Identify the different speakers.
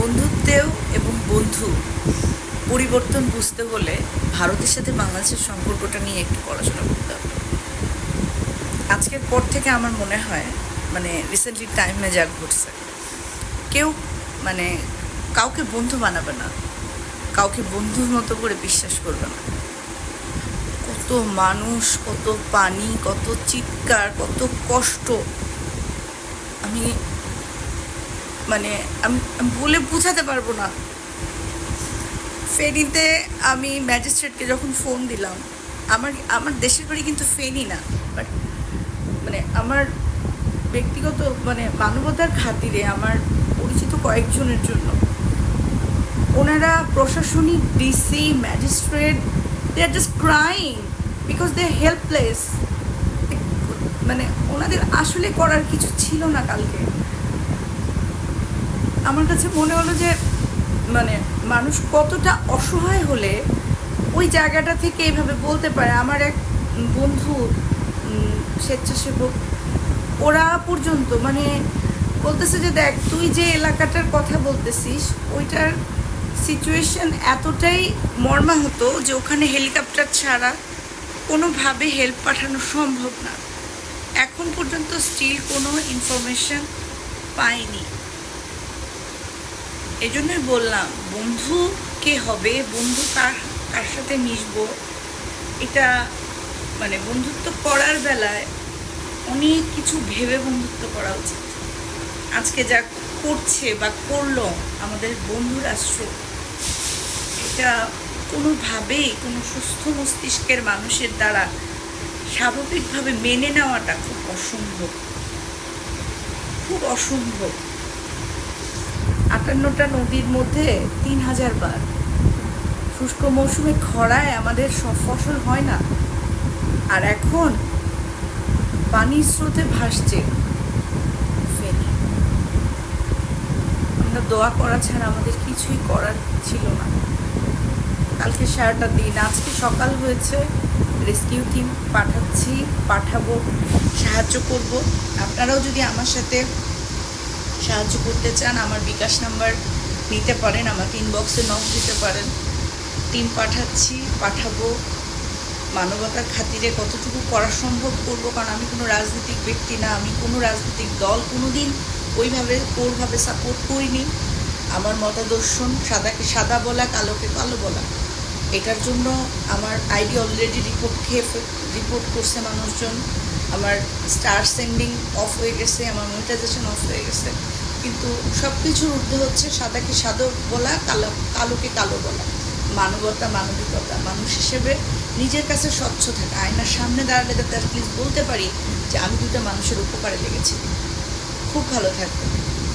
Speaker 1: বন্ধুত্বেও এবং বন্ধু পরিবর্তন বুঝতে হলে ভারতের সাথে বাংলাদেশের সম্পর্কটা নিয়ে একটু পড়াশোনা করতে হবে। আজকের পর থেকে আমার মনে হয় মানে রিসেন্টলি টাইমে যা ঘটছে, কেউ মানে কাউকে বন্ধু বানাবে না, কাউকে বন্ধুর মতো করে বিশ্বাস করবে না। কত মানুষ, কত পানি, কত চিৎকার, কত কষ্ট। আমি মানে আমি বলে বোঝাতে পারব না। ফেনীতে আমি ম্যাজিস্ট্রেটকে যখন ফোন দিলাম, আমার আমার দেশের বাড়ি কিন্তু ফেনী না বাট মানে আমার ব্যক্তিগত মানে মানবতার খাতিরে আমার পরিচিত কয়েকজনের জন্য, ওনারা প্রশাসনিক DC magistrate they R just crying because they helpless মানে ওনাদের আসলে করার কিছু ছিল না কালকে। আমার কাছে মনে হলো যে মানে মানুষ কতটা অসহায় হলে ওই জায়গাটা থেকে এইভাবে বলতে পারে। আমার এক বন্ধু স্বেচ্ছাসেবক, ওরা পর্যন্ত মানে বলতেছে যে, দেখ, তুই যে এলাকাটার কথা বলতেছিস, ওইটার সিচুয়েশন এতটাই মর্মাহত যে ওখানে হেলিকপ্টার ছাড়া কোনোভাবে হেল্প পাঠানো সম্ভব না। এখন পর্যন্ত স্টিল কোনো ইনফরমেশন পাইনি। এই জন্যই বললাম, বন্ধু কে হবে? বন্ধু কার কার সাথে মিশবো? এটা মানে বন্ধুত্ব করার বেলায় অনেক কিছু ভেবে বন্ধুত্ব করা উচিত। আজকে যা করছে বা করল আমাদের বন্ধু রাষ্ট্র এটা কোনোভাবেই কোনো সুস্থ মস্তিষ্কের মানুষের দ্বারা স্বাভাবিকভাবে মেনে নেওয়াটা খুব অসম্ভব। খুব অসম্ভব। আটান্নটা নদীর মধ্যে তিন হাজার বার। শুষ্ক মৌসুমে খরায় আমাদের সব ফসল হয় না। আর এখন পানির স্রোতে ভাসছে। আমরা দোয়া করা ছাড়া আমাদের কিছুই করার ছিল না। কালকে সারাটা দিন, আজকে সকাল হয়েছে। রেস্কিউ টিম পাঠাচ্ছি, পাঠাবো, সাহায্য করব। আপনারাও যদি আমার সাথে সাহায্য করতে চান, আমার বিকাশ নাম্বার নিতে পারেন, আমাকে ইনবক্সে নক দিতে পারেন। টিম পাঠাচ্ছি, পাঠাবো। মানবতার খাতিরে কতটুকু করা সম্ভব করব, কারণ আমি কোনো রাজনৈতিক ব্যক্তি না, আমি কোনো রাজনৈতিক দল কোনো দিন ওইভাবে, ওরভাবে সাপোর্ট করিনি। আমার মতাদর্শন সাদাকে সাদা বলা, কালোকে কালো বলা। এটার জন্য আমার আইডি অলরেডি রিপোর্ট খেয়ে রিপোর্ট করছে মানুষজন। আমার স্টার সেন্ডিং অফ হয়ে গেছে, আমার মনিটাইজেশন অফ হয়ে গেছে। কিন্তু সব কিছুর ঊর্ধ্বে হচ্ছে সাদাকে সাদা বলা, কালো কালোকে কালো বলা। মানবতা, মানবিকতা, মানুষ হিসেবে নিজের কাছে স্বচ্ছ থাকা। আয়নার সামনে দাঁড়ালে যাতে প্লিজ বলতে পারি যে আমি দুটো মানুষের উপকারে লেগেছি। খুব ভালো থাকবেন।